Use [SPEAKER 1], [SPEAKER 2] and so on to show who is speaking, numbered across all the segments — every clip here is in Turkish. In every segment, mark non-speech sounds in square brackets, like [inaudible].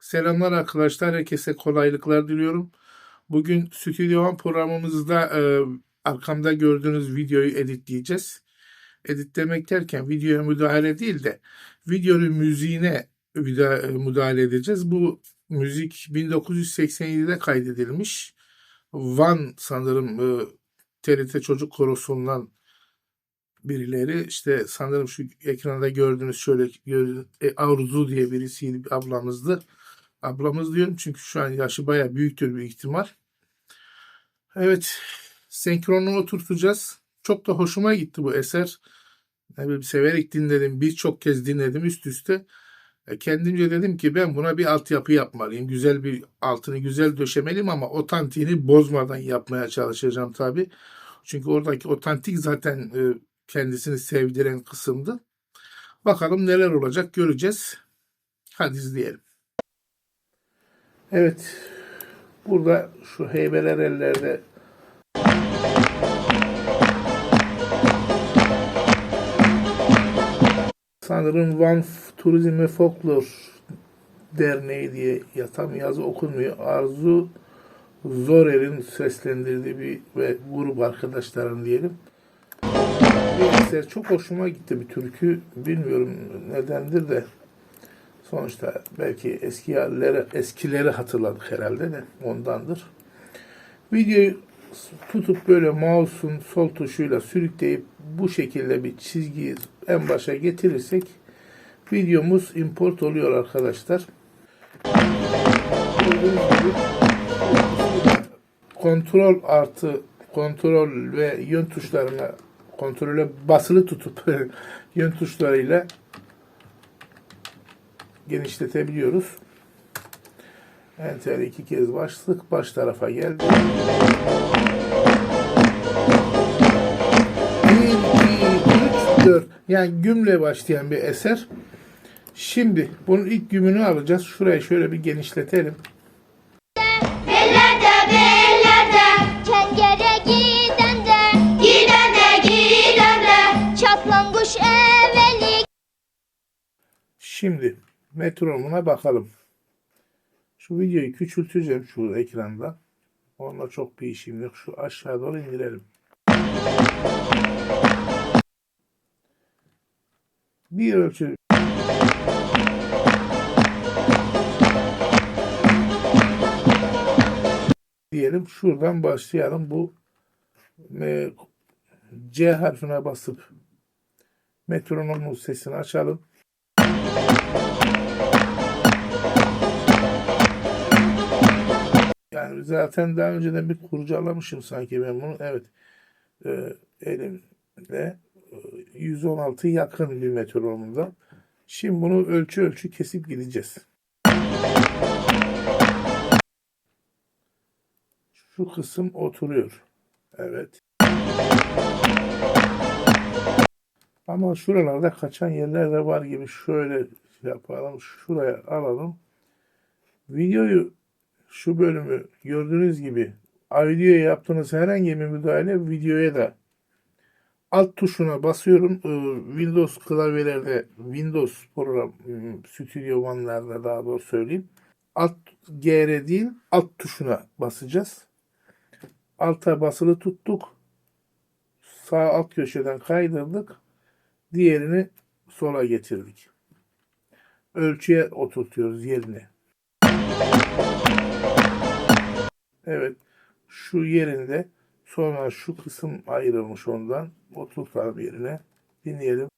[SPEAKER 1] Selamlar arkadaşlar. Herkese kolaylıklar diliyorum. Bugün Stüdyo One programımızda e, arkamda gördüğünüz videoyu editleyeceğiz. Editlemek derken videoya müdahale değil de videonun müziğine müda- müdahale edeceğiz. Bu müzik 1987'de kaydedilmiş. Van sanırım e, TRT Çocuk Korosu'ndan birileri işte sanırım şu ekranda gördüğünüz şöyle gör- e, Arzu diye birisiydi bir ablamızdı. Ablamız diyorum çünkü şu an yaşı baya büyüktür büyük ihtimal. Evet senkronunu oturtacağız. Çok da hoşuma gitti bu eser. Ne bileyim, severek dinledim. Birçok kez dinledim üst üste. E, Kendimce dedim ki ben buna bir altyapı yapmalıyım. Güzel bir altını güzel döşemeliyim ama otantiğini bozmadan yapmaya çalışacağım tabii. Çünkü oradaki otantik zaten e, kendisini sevdiren kısımdı. Bakalım neler olacak göreceğiz. Hadi izleyelim. Evet. Burada şu heybeler ellerde sanırım Van Turizm ve Folklor Derneği diye ya tam yazı okunmuyor. Arzu Zorer'in seslendirdiği bir ve grup arkadaşlarım diyelim. Bir çok hoşuma gitti bir türkü. Bilmiyorum nedendir de sonuçta belki eski yerleri, eskileri hatırladık herhalde de ondandır. Videoyu tutup böyle mouse'un sol tuşuyla sürükleyip bu şekilde bir çizgiyi en başa getirirsek videomuz import oluyor arkadaşlar. Kontrol artı kontrol ve yön tuşlarına kontrole basılı tutup [laughs] yön tuşlarıyla genişletebiliyoruz. Enter iki kez bastık. Baş tarafa geldi. 1, 2, 3, 4. Yani gümle başlayan bir eser. Şimdi bunun ilk gümünü alacağız. Şurayı şöyle bir genişletelim. Şimdi metronomuna bakalım. Şu videoyu küçülteceğim şu ekranda. Onunla çok bir işim yok. Şu aşağı doğru indirelim. Bir ölçü diyelim. Şuradan başlayalım. Bu e, C harfine basıp metronomun sesini açalım. Yani zaten daha önceden bir kurcalamışım sanki ben bunu. Evet. Ee, elimle e, 116 yakın bir metronomda. Şimdi bunu ölçü ölçü kesip gideceğiz. Şu kısım oturuyor. Evet. Ama şuralarda kaçan yerler de var gibi şöyle yapalım. Şuraya alalım. Videoyu şu bölümü gördüğünüz gibi videoya yaptığınız herhangi bir müdahale videoya da alt tuşuna basıyorum. Ee, Windows klavyelerde Windows program ıı, Studio One'larda daha doğru söyleyeyim. Alt GR değil alt tuşuna basacağız. Alta basılı tuttuk. Sağ alt köşeden kaydırdık. Diğerini sola getirdik. Ölçüye oturtuyoruz yerine. Evet. Şu yerinde sonra şu kısım ayrılmış ondan. Oturtalım yerine. Dinleyelim.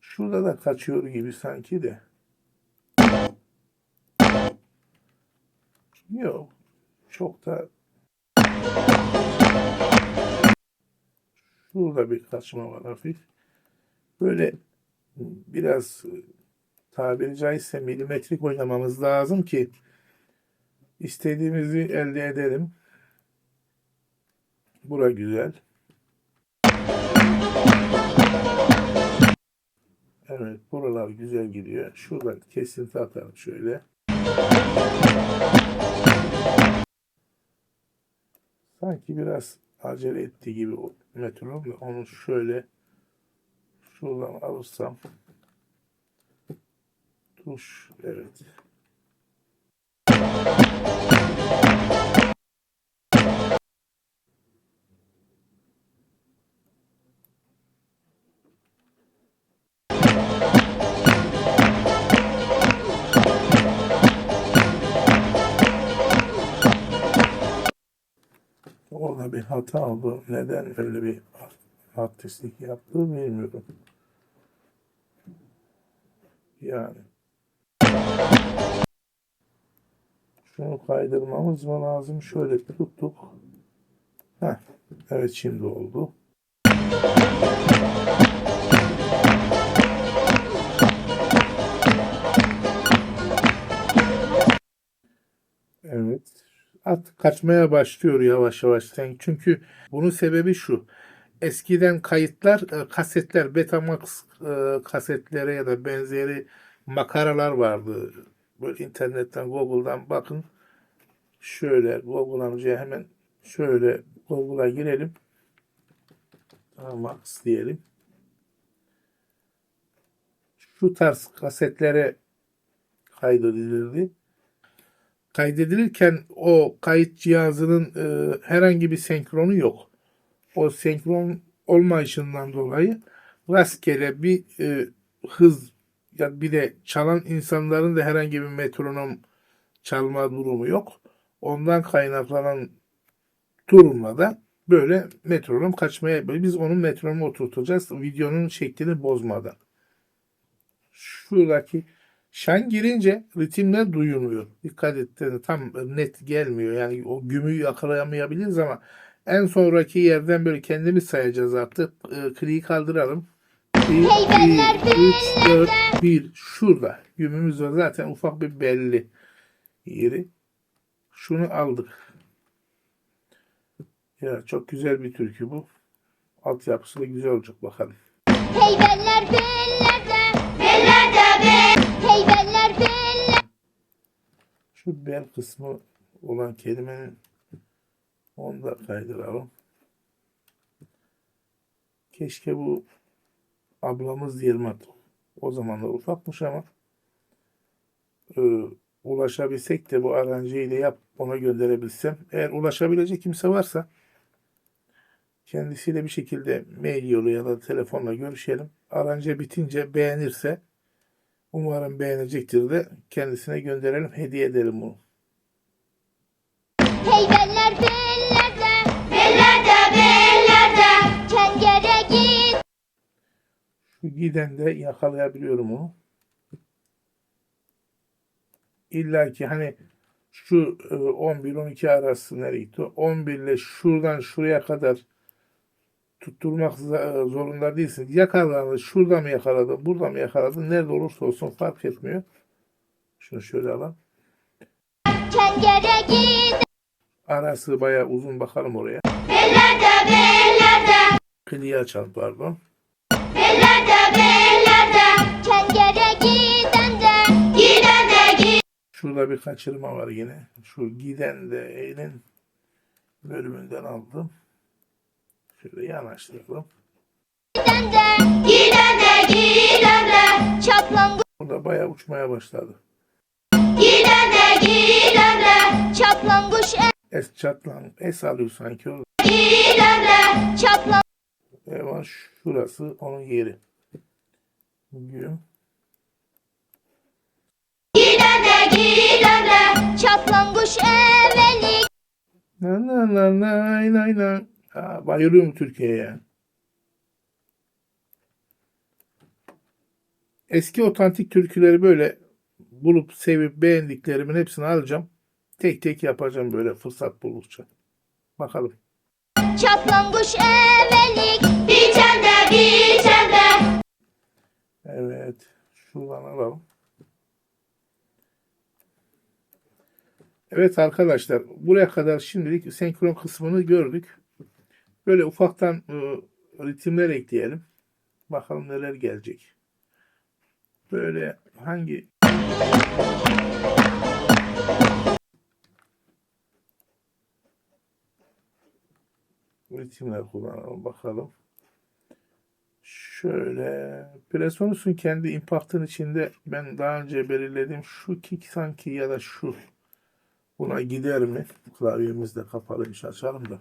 [SPEAKER 1] Şurada da kaçıyor gibi sanki de. Yok. Çok da Şurada bir kaçma var hafif. Böyle biraz tabiri caizse milimetrik oynamamız lazım ki istediğimizi elde edelim. Bura güzel. Evet, buralar güzel gidiyor. Şuradan kesinti atalım şöyle. Sanki biraz acele ettiği gibi metronomla onu şöyle şuradan alırsam tuş evet. Hata oldu. Neden öyle bir artistlik yaptığı bilmiyorum. Yani. Şunu kaydırmamız mı lazım? Şöyle tuttuk. Heh, evet şimdi oldu. Evet. Artık kaçmaya başlıyor yavaş yavaş. Sen çünkü bunun sebebi şu. Eskiden kayıtlar, e, kasetler, Betamax e, kasetlere ya da benzeri makaralar vardı. Böyle internetten, Google'dan bakın. Şöyle Google'lamcıya hemen şöyle Google'a girelim. Max diyelim. Şu tarz kasetlere kaydedilirdi kaydedilirken o kayıt cihazının e, herhangi bir senkronu yok. O senkron olmayışından dolayı rastgele bir e, hız ya bir de çalan insanların da herhangi bir metronom çalma durumu yok. Ondan kaynaklanan durumla da böyle metronom kaçmaya biz onun metronomu oturtacağız videonun şeklini bozmadan. Şuradaki Şan girince ritimler duyuluyor. Dikkat et tam net gelmiyor. Yani o gümüyü yakalayamayabiliriz ama en sonraki yerden böyle kendimiz sayacağız artık. E, kliği kaldıralım. 1, 2, 3, 4, 1. Şurada. Gümümüz var. Zaten ufak bir belli yeri. Şunu aldık. Ya çok güzel bir türkü bu. Altyapısı da güzel olacak bakalım.
[SPEAKER 2] Heybeller bellerde,
[SPEAKER 1] Şu bel kısmı olan kelimenin onu da kaydıralım. Keşke bu ablamız Yılmaz. O zamanlar ufakmış ama e, ulaşabilsek de bu aranjeyi de yap ona gönderebilsem. Eğer ulaşabilecek kimse varsa kendisiyle bir şekilde mail yolu ya da telefonla görüşelim. Aranje bitince beğenirse umarım beğenecektir de kendisine gönderelim, hediye edelim bunu.
[SPEAKER 2] Heybeller bellerde, bellerde bellerde. Çengere git.
[SPEAKER 1] Şu giden de yakalayabiliyorum onu. İlla ki hani şu e, 11-12 arası nereye gitti? 11 ile şuradan şuraya kadar tutturmak zorunda değilsin. Yakaladın, şurada mı yakaladın, burada mı yakaladın, nerede olursa olsun fark etmiyor. Şunu şöyle alalım. Arası bayağı uzun bakalım oraya.
[SPEAKER 2] Bellerde bellerde.
[SPEAKER 1] Kliği açalım pardon.
[SPEAKER 2] Bellerde bellerde. Çengere giden de. Giden de giden.
[SPEAKER 1] Şurada bir kaçırma var yine. Şu giden de elin bölümünden aldım. Şöyle yanaştıralım.
[SPEAKER 2] Giden de. Giden de giden de. Çaplan
[SPEAKER 1] Burada bayağı uçmaya başladı.
[SPEAKER 2] Giden de giden de çaplanguş
[SPEAKER 1] Es çatlan, es alıyor sanki orada.
[SPEAKER 2] giden de çaplan
[SPEAKER 1] Hemen şurası onun yeri. Gün.
[SPEAKER 2] giden de giden de çaplanguş eveli
[SPEAKER 1] Na na na na na na. Ha, bayılıyorum Türkiye'ye. Eski otantik türküleri böyle bulup sevip beğendiklerimin hepsini alacağım. Tek tek yapacağım böyle fırsat buldukça. Bakalım.
[SPEAKER 2] çaplanguş evelik biçen de biçen de
[SPEAKER 1] Evet. Şuradan alalım. Evet arkadaşlar. Buraya kadar şimdilik senkron kısmını gördük. Böyle ufaktan e, ritimler ekleyelim. Bakalım neler gelecek. Böyle hangi ritimler kullanalım bakalım. Şöyle Presonus'un kendi impact'ın içinde ben daha önce belirlediğim şu kick sanki ya da şu buna gider mi? Klavyemiz de kapalıymış açalım da.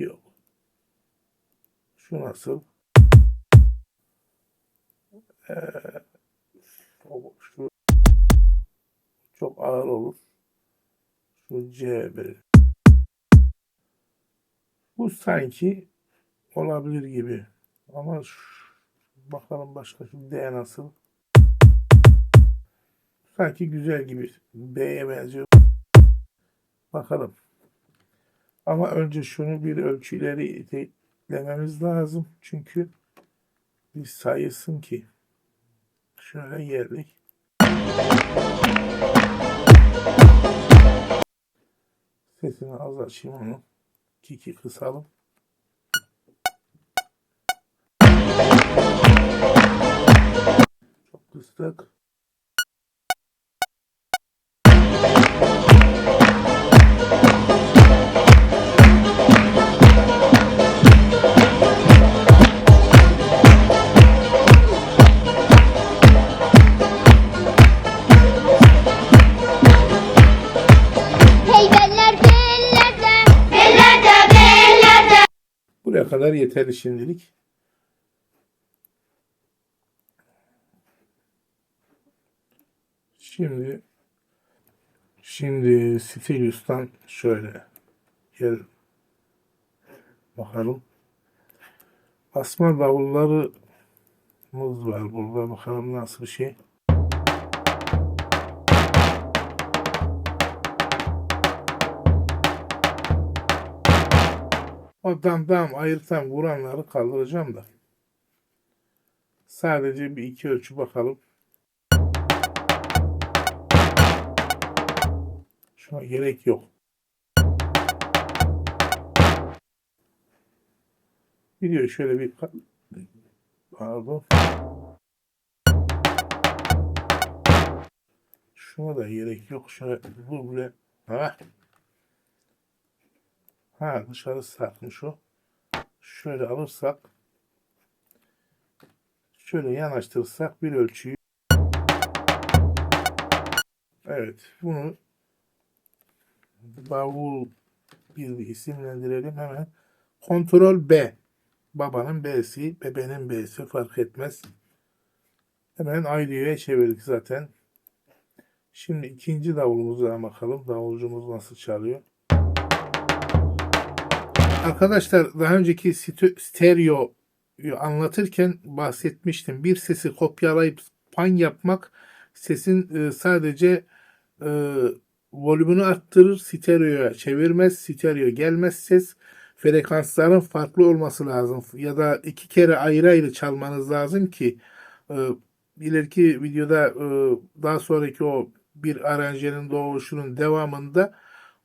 [SPEAKER 1] Yok. Şu nasıl? Ee, şu çok ağır olur. Şu C böyle. Bu sanki olabilir gibi. Ama şu- bakalım başka şu D nasıl? Sanki güzel gibi. B'ye benziyor. Bakalım. Ama önce şunu bir ölçüleri eklememiz lazım. Çünkü bir sayısın ki. Şöyle geldik. Sesini az açayım onu. Kiki kısalım. Çok kıstık. Yeterli şimdilik. Şimdi şimdi Stelius'tan şöyle gel bakalım. Asma davullarımız var burada. Bakalım nasıl bir şey. Dam ayırtan vuranları kaldıracağım da. Sadece bir iki ölçü bakalım. Şuna gerek yok. Video şöyle bir pardon. Şuna da gerek yok. Şöyle bu bile. Ha. Ha dışarı sarkmış o. Şöyle alırsak şöyle yanaştırırsak bir ölçüyü Evet bunu davul bir isimlendirelim hemen. Kontrol B. Babanın B'si, bebenin B'si fark etmez. Hemen ayrıya çevirdik zaten. Şimdi ikinci davulumuza bakalım. Davulcumuz nasıl çalıyor. Arkadaşlar daha önceki st- stereo anlatırken bahsetmiştim. Bir sesi kopyalayıp pan yapmak sesin e, sadece e, volümünü arttırır, stereoya çevirmez, stereo gelmez ses. Frekansların farklı olması lazım. Ya da iki kere ayrı ayrı çalmanız lazım ki e, ileriki videoda e, daha sonraki o bir aranjenin doğuşunun devamında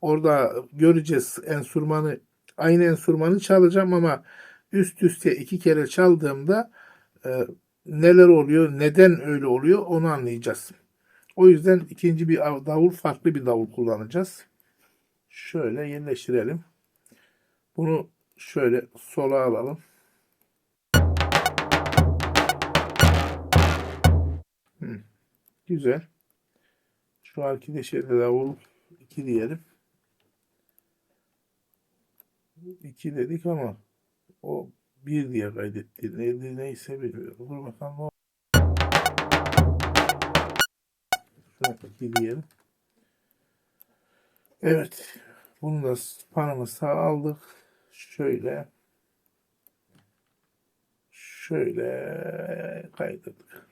[SPEAKER 1] orada göreceğiz enstrümanı aynı enstrümanı çalacağım ama üst üste iki kere çaldığımda e, neler oluyor, neden öyle oluyor onu anlayacağız. O yüzden ikinci bir av- davul farklı bir davul kullanacağız. Şöyle yerleştirelim. Bunu şöyle sola alalım. Hı, Güzel. Şu arkadaşa da davul 2 diyelim. 2 dedik ama o 1 diye kaydetti. Neydi neyse bilmiyorum. Dur bakalım ne oldu. Şuna 2 diyelim. Evet. Bunu da panını sağ aldık. Şöyle. Şöyle kaydırdık.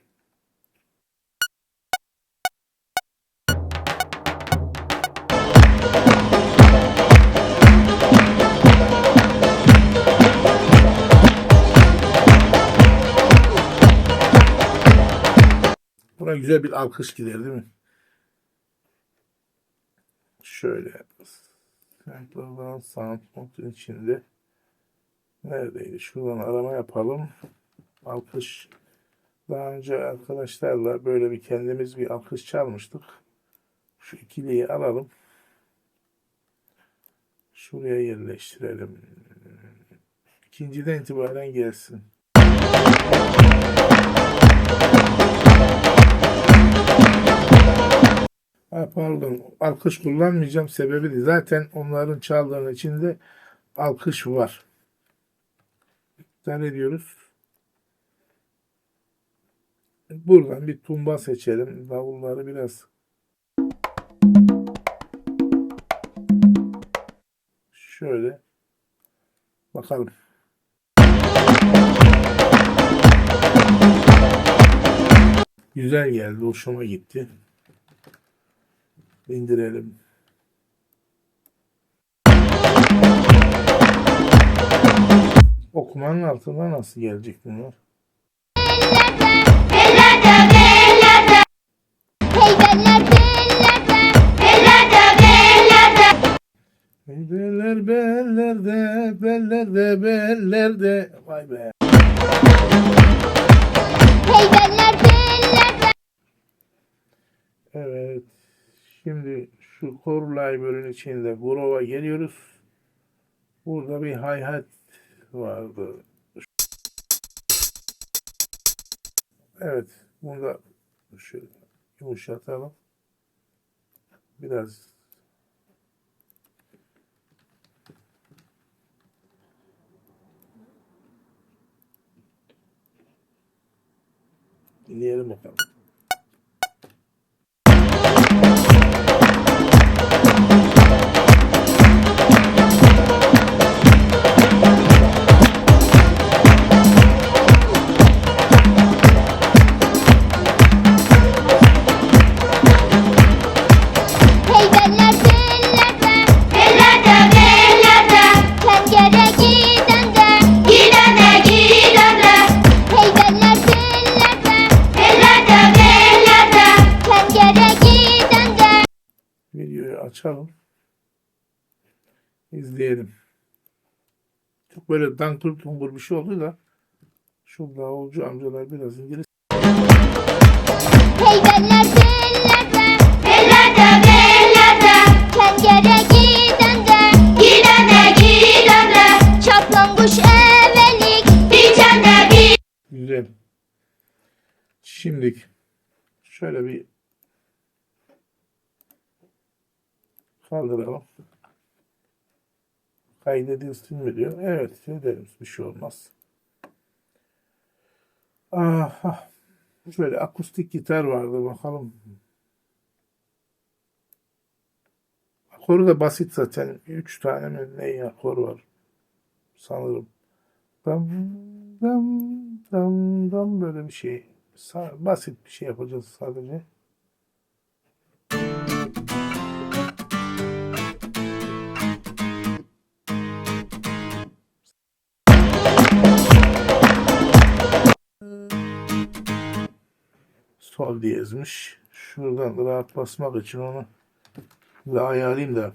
[SPEAKER 1] Buna güzel bir alkış gider değil mi? Şöyle. Sampler'dan sound modun içinde. Neredeydi? Şuradan arama yapalım. Alkış. Daha önce arkadaşlarla böyle bir kendimiz bir alkış çalmıştık. Şu ikiliyi alalım. Şuraya yerleştirelim. İkinciden itibaren gelsin. Ha, pardon, alkış kullanmayacağım sebebi de zaten onların çaldığının içinde alkış var. İptal ediyoruz. Buradan bir tumba seçelim. Davulları biraz şöyle bakalım. Güzel geldi. Hoşuma gitti. İndirelim. Okumanın altında nasıl gelecek bunlar? Beller bellerde, bellerde, bellerde. Vay be. Şimdi şu core library'nin içinde Grove'a geliyoruz. Burada bir hi-hat vardı. Evet. Bunu da şöyle yumuşatalım. Biraz dinleyelim bakalım. İzleyelim. Çok böyle dankır tungur bir şey oldu da şu davulcu amcalar biraz İngiliz.
[SPEAKER 2] Heybellerde ellerde Ellerde bellerde Tengere gidende Gidende gidende Çaplan kuş evelik Dicende bir
[SPEAKER 1] Güzel. Şimdi şöyle bir kaldıralım. Kaydedilsin mi diyor. Evet ederiz. Bir şey olmaz. Aha. Şöyle akustik gitar vardı bakalım. Akoru da basit zaten. Üç tane mi ne akor var sanırım. Dam dam dam dam böyle bir şey. Basit bir şey yapacağız sadece. Sol diyezmiş. Şuradan rahat basmak için onu bir ayarlayayım da.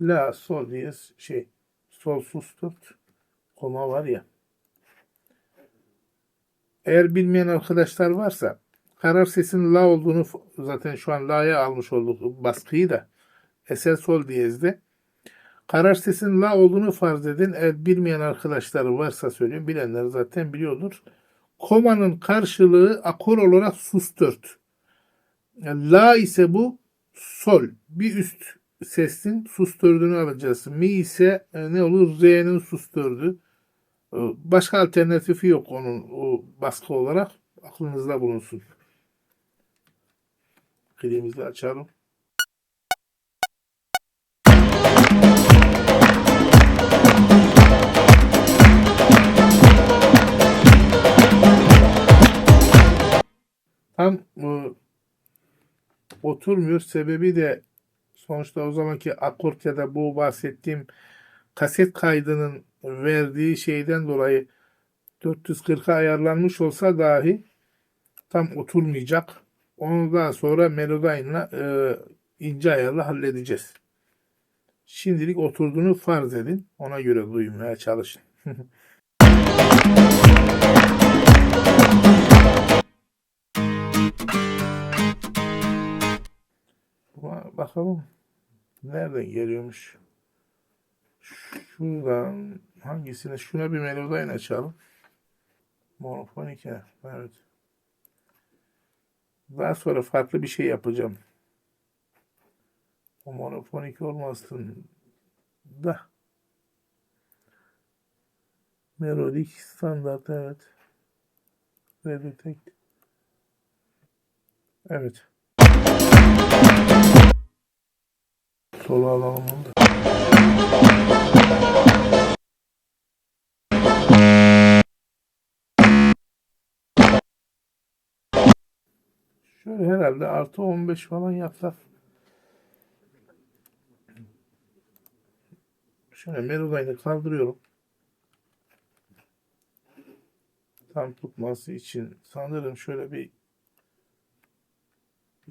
[SPEAKER 1] La sol diyez şey sol sus tut koma var ya. Eğer bilmeyen arkadaşlar varsa karar sesinin la olduğunu zaten şu an la'ya almış olduk baskıyı da eser sol diyezde. Karar sesinin la olduğunu farz edin. Eğer bilmeyen arkadaşları varsa söyleyeyim. Bilenler zaten biliyordur. Komanın karşılığı akor olarak sus dört. La ise bu sol. Bir üst sesin sus dördünü alacağız. Mi ise e, ne olur? Re'nin sus dördü. E, Başka alternatifi yok onun o baskı olarak. Aklınızda bulunsun. Klimizi açalım. Tam e, oturmuyor. Sebebi de sonuçta o zamanki akort ya da bu bahsettiğim kaset kaydının verdiği şeyden dolayı 440'a ayarlanmış olsa dahi tam oturmayacak. Onu daha sonra Melodyne'la e, ince ayarla halledeceğiz. Şimdilik oturduğunu farz edin. Ona göre duymaya çalışın. [laughs] Bakalım nereden geliyormuş. Şuradan hangisine? Şuna bir melodayla açalım. Monofonik ya. Evet. Daha sonra farklı bir şey yapacağım. O monofonik olmasın da. Melodik standart evet. Redetect. Evet. Solo alalım onu da. Şöyle herhalde artı 15 falan yapsak. Şöyle melodayını kaldırıyorum. Tam tutması için sanırım şöyle bir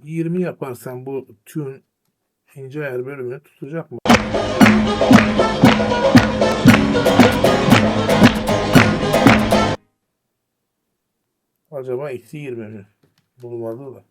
[SPEAKER 1] 20 yaparsam bu tune ince ayar bölümünü tutacak mı? Acaba eksi 20 mi? Bulmadı da.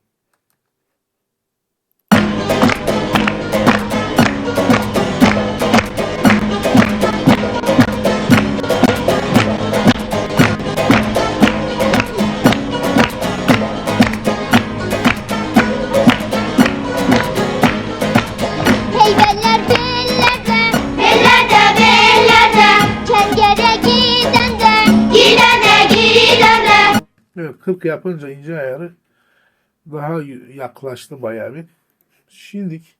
[SPEAKER 1] Evet 40 yapınca ince ayarı daha yaklaştı bayağı bir. Şimdilik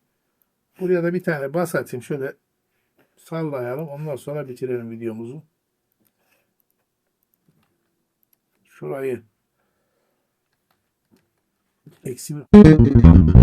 [SPEAKER 1] buraya da bir tane bas atayım şöyle sallayalım. Ondan sonra bitirelim videomuzu. Şurayı eksi bir-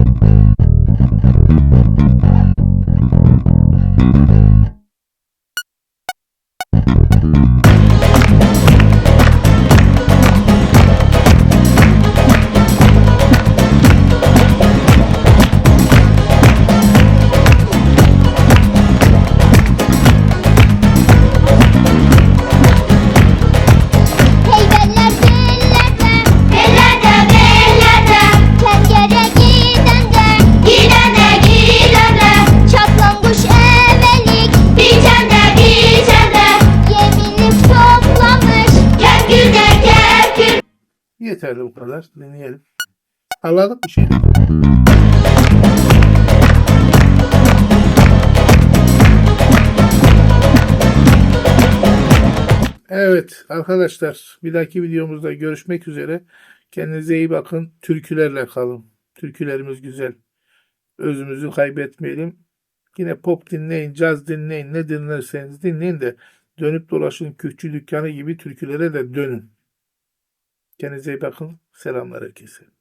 [SPEAKER 1] Yeterli bu kadar. Deneyelim. Anladık bir şey. Evet arkadaşlar bir dahaki videomuzda görüşmek üzere. Kendinize iyi bakın. Türkülerle kalın. Türkülerimiz güzel. Özümüzü kaybetmeyelim. Yine pop dinleyin, caz dinleyin, ne dinlerseniz dinleyin de dönüp dolaşın Kürkçü Dükkanı gibi türkülere de dönün. Kendinize iyi bakın. Selamlar herkese.